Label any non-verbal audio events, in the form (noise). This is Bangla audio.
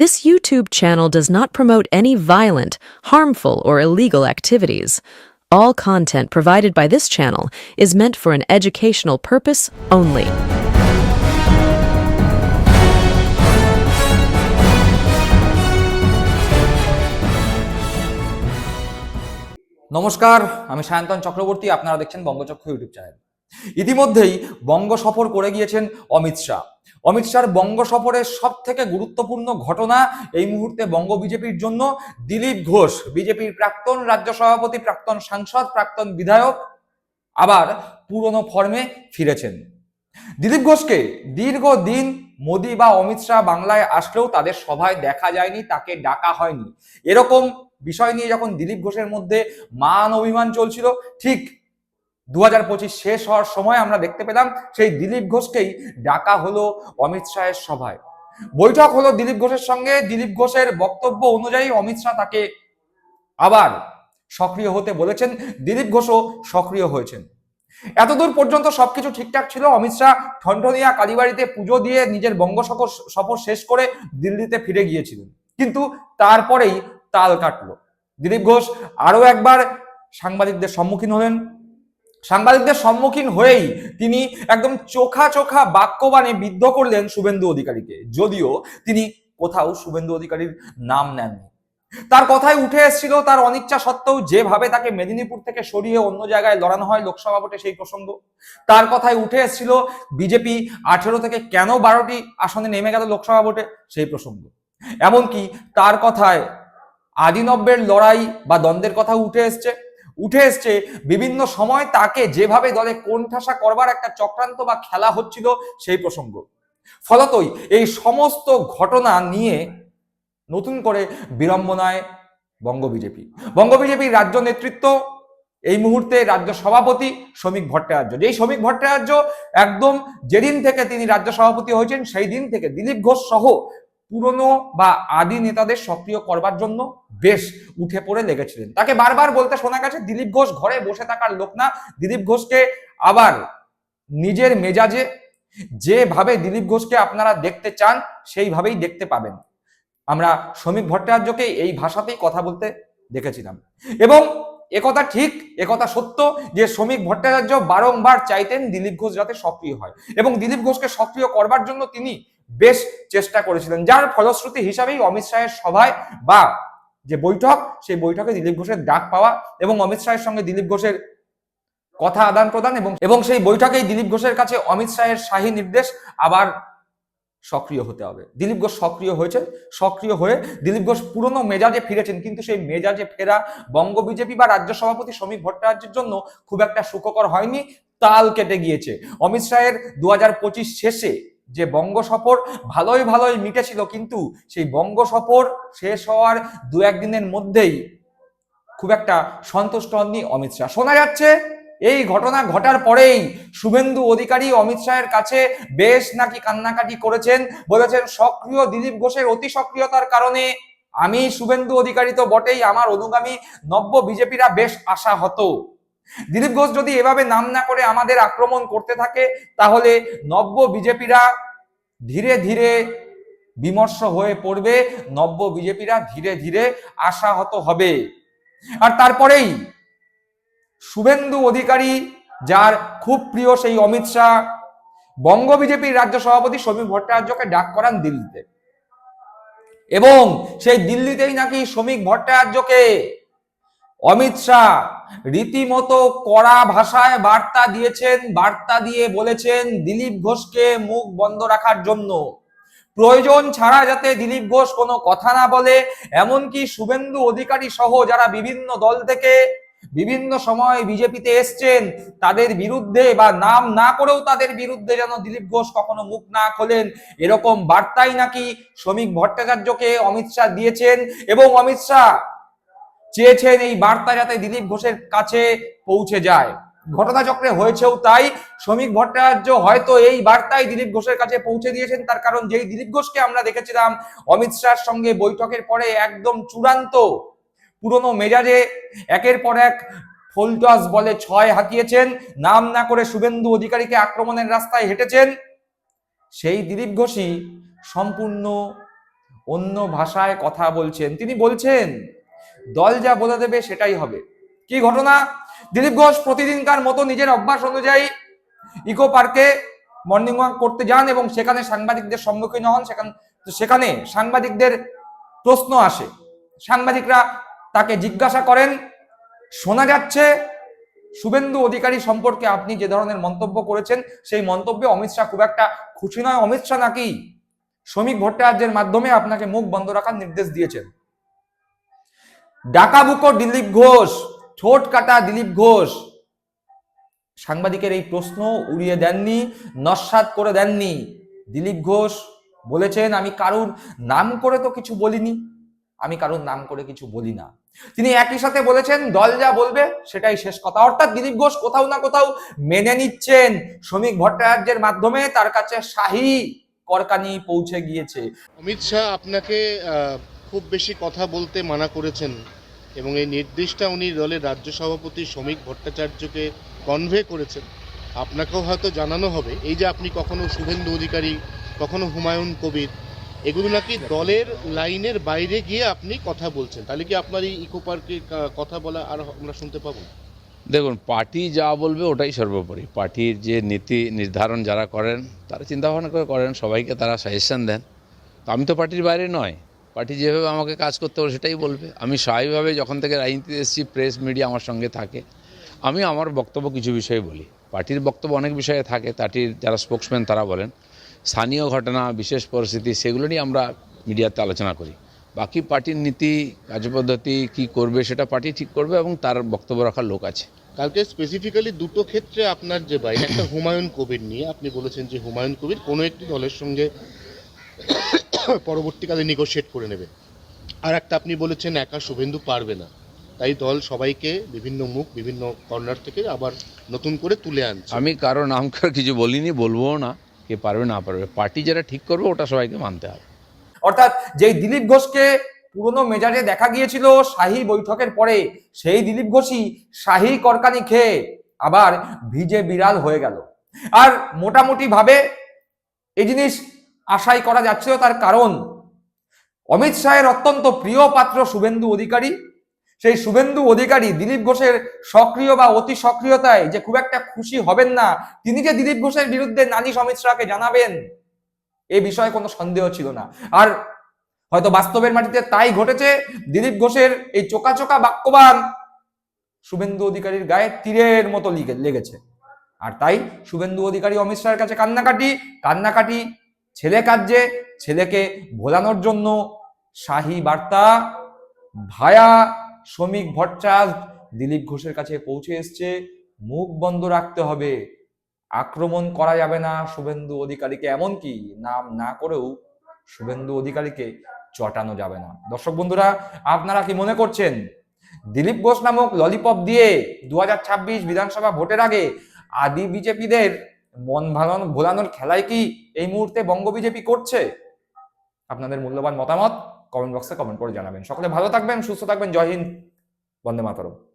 This YouTube channel does not promote any violent, harmful, or illegal activities. All content provided by this channel is meant for an educational purpose only. নমস্কার আমি সায়ন্তন চক্রবর্তী আপনারা দেখছেন বঙ্গচক্র ইউটিউব চ্যানেল ইতিমধ্যেই বঙ্গ সফর করে গিয়েছেন অমিত শাহ অমিত শাহর বঙ্গ সফরের সব থেকে গুরুত্বপূর্ণ ঘটনা এই মুহূর্তে বঙ্গ বিজেপির জন্য দিলীপ ঘোষ। বিজেপির প্রাক্তন রাজ্য সভাপতি, প্রাক্তন সাংসদ, প্রাক্তন বিধায়ক আবার পুরনো ফর্মে ফিরেছেন। দিলীপ ঘোষকে দীর্ঘদিন মোদী বা অমিত শাহ বাংলায় আসলেও তাদের সভায় দেখা যায়নি, তাকে ডাকা হয়নি। এরকম বিষয় নিয়ে যখন দিলীপ ঘোষের মধ্যে মান অভিমান চলছিল, ঠিক দু হাজার পঁচিশ শেষ হওয়ার সময় আমরা দেখতে পেলাম সেই দিলীপ ঘোষকেই ডাকা হলো অমিত শাহের সভায়। বৈঠক হলো দিলীপ ঘোষের সঙ্গে। দিলীপ ঘোষের বক্তব্য অনুযায়ী অমিত শাহ তাকে আবার সক্রিয় হতে বলেছেন। দিলীপ ঘোষও সক্রিয় হয়েছেন। এতদূর পর্যন্ত সবকিছু ঠিকঠাক ছিল। অমিত শাহ ঠনঠনিয়া কালীবাড়িতে পুজো দিয়ে নিজের বঙ্গ সফর শেষ করে দিল্লিতে ফিরে গিয়েছিলেন। কিন্তু তারপরেই তাল কাটলো। দিলীপ ঘোষ আরও একবার সাংবাদিকদের সম্মুখীন হলেন। সাংবাদিকদের সম্মুখীন হয়েই তিনি একদম চোখা চোখা বাক্যবাণে বিদ্ধ করলেন শুভেন্দু অধিকারীকে। যদিও তিনি কোথাও শুভেন্দু অধিকারীর নাম নেননি। তার কথায় উঠে এসেছিল তার অনিচ্ছা সত্ত্বেও যেভাবে তাকে মেদিনীপুর থেকে সরিয়ে অন্য জায়গায় লড়ানো হয় লোকসভা ভোটে সেই প্রসঙ্গ। তার কথায় উঠে এসেছিল, বিজেপি আঠেরো থেকে কেন বারোটি আসনে নেমে গেল লোকসভা ভোটে? সেই প্রসঙ্গ। এমনকি তার কথায় আদিনব্যের লড়াই বা দ্বন্দ্বের কথা উঠে এসছে। উঠে এসছে। বিভিন্ন সময় তাকে যেভাবে দলে কোণঠাসা করবার একটা চক্রান্ত বা খেলা হচ্ছিল সেই প্রসঙ্গ। ফলতই এই সমস্ত ঘটনা নিয়ে নতুন করে বিড়ম্বনায় বঙ্গ বিজেপি। বঙ্গ বিজেপির রাজ্য নেতৃত্ব, এই মুহূর্তে রাজ্য সভাপতি শ্রমিক ভট্টাচার্য। যেই শ্রমিক ভট্টাচার্য একদম যেদিন থেকে তিনি রাজ্য সভাপতি হয়েছেন, সেই দিন থেকে দিলীপ ঘোষ সহ পুরনো বা আদি নেতাদের সক্রিয় করবার জন্য বেশ উঠে পড়ে লেগেছিলেন। তাকে বারবার বলতে শোনা গেছে, দিলীপ ঘোষ ঘরে বসে থাকার লোক না। দিলীপ ঘোষকে আবার নিজের মেজাজে যেভাবে দিলীপ ঘোষকে আপনারা দেখতে চান, সেইভাবেই দেখতে পাবেন। আমরা শ্রমিক ভট্টাচার্যকে এই ভাষাতেই কথা বলতে দেখেছিলাম। এবং একথা ঠিক, একথা সত্য যে শ্রমিক ভট্টাচার্য বারংবার চাইতেন দিলীপ ঘোষ যাতে সক্রিয় হয়। এবং দিলীপ ঘোষকে সক্রিয় করবার জন্য তিনি বেশ চেষ্টা করেছিলেন। যার ফলশ্রুতি হিসাবেই অমিত শাহের সভায় বা যে বৈঠক, সেই বৈঠকে দিলীপ ঘোষের ডাক পাওয়া এবং অমিত শাহের সঙ্গে দিলীপ ঘোষের কথা আদান প্রদান এবং এবং সেই বৈঠকেই দিলীপ ঘোষের কাছে অমিত শাহের শাহী নির্দেশ আবার সক্রিয় হতে হবে। দিলীপ ঘোষ সক্রিয় হয়েছেন, সক্রিয় হয়ে দিলীপ ঘোষ পুরনো মেজাজে ফিরেছেন, কিন্তু সেই মেজাজে ফেরা বঙ্গ বিজেপি বা রাজ্য সভাপতি শ্রমিক ভট্টাচার্যের জন্য খুব একটা সুখকর হয়নি, তাল কেটে গিয়েছে। অমিত শাহের দু হাজার পঁচিশ শেষে যে বঙ্গ সফর ভালোই ভালোই মিটেছিল, কিন্তু সেই বঙ্গ সফর শেষ হওয়ার দু একদিনের মধ্যেই খুব একটা সন্তুষ্ট হননি অমিত শাহ। শোনা যাচ্ছে এই ঘটনা ঘটার পরেই শুভেন্দু অধিকারী অমিত শাহের কাছে বেশ নাকি কান্নাকাটি করেছেন, বলেছেন সক্রিয় দিলীপ ঘোষের অতি সক্রিয়তার কারণে আমি শুভেন্দু অধিকারী তো বটেই, আমার অনুগামী নব্য বিজেপিরা বেশ আশাহত। দিলীপ ঘোষ যদি এভাবে নাম না করে আমাদের আক্রমণ করতে থাকে, তাহলে নব্য বিজেপিরা ধীরে ধীরে বিমর্ষ হয়ে পড়বে, নব্য বিজেপিরা ধীরে ধীরে আশাহত হবে। আর তারপরেই শুভেন্দু অধিকারী, যার খুব প্রিয় সেই অমিত শাহ, বঙ্গ বিজেপির রাজ্য সভাপতি শ্রমিক ভট্টাচার্যকে ডাক করান দিল্লিতে। এবং সেই দিল্লিতেই নাকি শ্রমিক ভট্টাচার্যকে অমিত শাহ রীতিমতো কড়া ভাষায় বার্তা দিয়েছেন, বার্তা দিয়ে বলেছেন দিলীপ ঘোষকে মুখ বন্ধ রাখার জন্য। প্রয়োজন ছাড়া যাতে দিলীপ ঘোষ কোনো কথা না বলে, এমনকি শুভেন্দু অধিকারী সহ যারা বিভিন্ন দল থেকে বিভিন্ন সময় বিজেপিতে এসছেন, তাদের বিরুদ্ধে বা নাম না করেও তাদের বিরুদ্ধে যেন দিলীপ ঘোষ কখনো মুখ না খোলেন, এরকম বার্তাই নাকি শ্রমিক ভট্টাচার্যকে অমিত শাহ দিয়েছেন এবং অমিত শাহ চেয়েছেন এই বার্তা যাতে দিলীপ ঘোষের কাছে পৌঁছে যায়। ঘটনাচক্রে হয়েছেও তাই। শ্রমিক ভট্টাচার্য হয়তো এই বার্তাই দিলীপ ঘোষের কাছে পৌঁছে দিয়েছেন, তার কারণ যেই দিলীপ ঘোষকে আমরা দেখেছিলাম, অমিত শাহর সঙ্গে বৈঠকের পরে একদম চূড়ান্ত পুরনো মেজাজে একের পর এক ফোলটস বলে ছয় হাতিয়েছেন নাম না করে শুভেন্দু অধিকারীকে আক্রমণের রাস্তায় হেঁটেছেন। সেই দিলীপ ঘোষই সম্পূর্ণ অন্য ভাষায় কথা বলছেন। তিনি বলছেন দল যা বলে দেবে সেটাই হবে। কি ঘটনা? দিলীপ ঘোষ প্রতিদিনকার মতো নিজের অভ্যাস অনুযায়ী ইকো পার্কে মর্নিং ওয়াক করতে যান এবং সেখানে সাংবাদিকদের সম্মুখীন হন। সেখানে সেখানে সাংবাদিকদের প্রশ্ন আসে। সাংবাদিকরা তাকে জিজ্ঞাসা করেন, শোনা যাচ্ছে শুভেন্দু অধিকারী সম্পর্কে আপনি যে ধরনের মন্তব্য করেছেন, সেই মন্তব্যে অমিত শাহ খুব একটা খুশি নয়। অমিত শাহ নাকি শ্রমিক ভট্টাচার্যের মাধ্যমে আপনাকে মুখ বন্ধ রাখার নির্দেশ দিয়েছেন। ডাকাবুকো দিলীপ ঘোষ, ঠোঁট কাটা দিলীপ ঘোষ। সাংবাদিকের এই প্রশ্ন উড়িয়ে দেননি, নস্বাত করে দেননি। দিলীপ ঘোষ বলেছেন, আমি কারুর নাম করে তো কিছু বলিনি, আমি কারুর নাম করে কিছু বলি না। তিনি একই সাথে বলেছেন, দল যা বলবে সেটাই শেষ কথা। অর্থাৎ দিলীপ ঘোষ কোথাও না কোথাও মেনে নিচ্ছেন। শ্রমিক ভট্টাচার্যের মাধ্যমে তার কাছে শাহী করকানি পৌঁছে গিয়েছে। অমিত শাহ, আপনাকে খুব বেশি কথা বলতে মানা করেছেন এবং এই নির্দেশটা উনি দলের রাজ্য সভাপতি শ্রমিক ভট্টাচার্যকে কনভে করেছেন। আপনাকেও হয়তো জানানো হবে এই যে আপনি কখনো শুভেন্দু অধিকারী কখনো হুমায়ুন কবির এগুলো নাকি দলের লাইনের বাইরে গিয়ে আপনি কথা বলছেন। তাহলে কি আপনার এই ইকো পার্কে কথা বলা আর আমরা শুনতে পাবো? দেখুন পার্টি যা বলবে ওটাই সর্বোপরি। পার্টির যে নীতি নির্ধারণ যারা করেন তারা চিন্তাভাবনা করে করেন সবাইকে তারা সাজেশন দেন। তো আমি তো পার্টির বাইরে নয়। পার্টি যেভাবে আমাকে কাজ করতে হবে সেটাই বলবে। আমি স্বাভাবিকভাবে যখন থেকে রাজনীতিতে এসেছি প্রেস মিডিয়া আমার সঙ্গে থাকে। আমি আমার বক্তব্য কিছু বিষয়ে বলি। পার্টির বক্তব্য অনেক বিষয়ে থাকে, পার্টির যারা স্পোক্সম্যান তারা বলেন। স্থানীয় ঘটনা, বিশেষ পরিস্থিতি, সেগুলো নিয়ে আমরা মিডিয়াতে আলোচনা করি। বাকি পার্টির নীতি, কার্যপদ্ধতি, কী করবে সেটা পার্টি ঠিক করবে এবং তার বক্তব্য রাখার লোক আছে। কালকে স্পেসিফিক্যালি দুটো ক্ষেত্রে আপনার যে বাইরে একটা হুমায়ুন কবির নিয়ে আপনি বলেছেন যে হুমায়ুন কবির কোনো একটি দলের সঙ্গে (coughs) পরবর্তীকালে নেগোশিয়েট করে নেবে। আর একটা আপনি বলেছেন একা শুভেন্দু পারবে না। তাই দল সবাইকে বিভিন্ন মুখ বিভিন্ন কর্নার থেকে আবার নতুন করে তুলে আনছে। আমি কারও নাম করে কিছু বলিনি বলব না কে পারবে না পারবে। পার্টি যারা ঠিক করবে ওটা সবাইকে মানতে হবে। অর্থাৎ যেই দিলীপ ঘোষকে পুরনো মেজাজে দেখা গিয়েছিল শাহী বৈঠকের পরে সেই দিলীপ ঘোষই শাহী করকানি খেয়ে আবার ভিজে বিড়াল হয়ে গেল। আর মোটামুটি ভাবে এই জিনিস আশাই করা যাচ্ছিল তার কারণ। অমিত শাহের অত্যন্ত প্রিয় পাত্র শুভেন্দু অধিকারী। সেই শুভেন্দু অধিকারী দিলীপ ঘোষের সক্রিয় বা অতি সক্রিয়তায় যে খুব একটা খুশি হবেন না, তিনি যে দিলীপ ঘোষের বিরুদ্ধে নালিশ অমিত শাহকে জানাবেন, এ বিষয়ে কোনো সন্দেহ ছিল না। আর হয়তো বাস্তবের মাটিতে তাই ঘটেছে, দিলীপ ঘোষের এই চোকা চোকা বাক্যবান শুভেন্দু অধিকারীর গায়ে তীরের মতো লিগে- লেগেছে। আর তাই শুভেন্দু অধিকারী অমিত শাহের কাছে কান্নাকাটি কান্নাকাটি ছেলে কাজে ছেলেকে ভোলানোর জন্য শাহী বার্তা, ভায়া শ্রমিক ভট্টাচার্য দিলীপ ঘোষের কাছে পৌঁছে এসছে। মুখ বন্ধ রাখতে হবে। আক্রমণ করা যাবে না শুভেন্দু অধিকারীকে, এমনকি নাম না করেও শুভেন্দু অধিকারীকে চটানো যাবে না। দর্শক বন্ধুরা, আপনারা কি মনে করছেন? দিলীপ ঘোষ নামক ললিপপ দিয়ে দু হাজার ছাব্বিশ বিধানসভা ভোটের আগে আদি বিজেপিদের মন ভাঙানো, ভোলানোর খেলায় কি এই মুহূর্তে বঙ্গ বিজেপি করছে? আপনাদের মূল্যবান মতামত কমেন্ট বক্সে কমেন্ট করে জানাবেন। সকলে ভালো থাকবেন, সুস্থ থাকবেন। জয় হিন্দ। বন্দে মাতরম।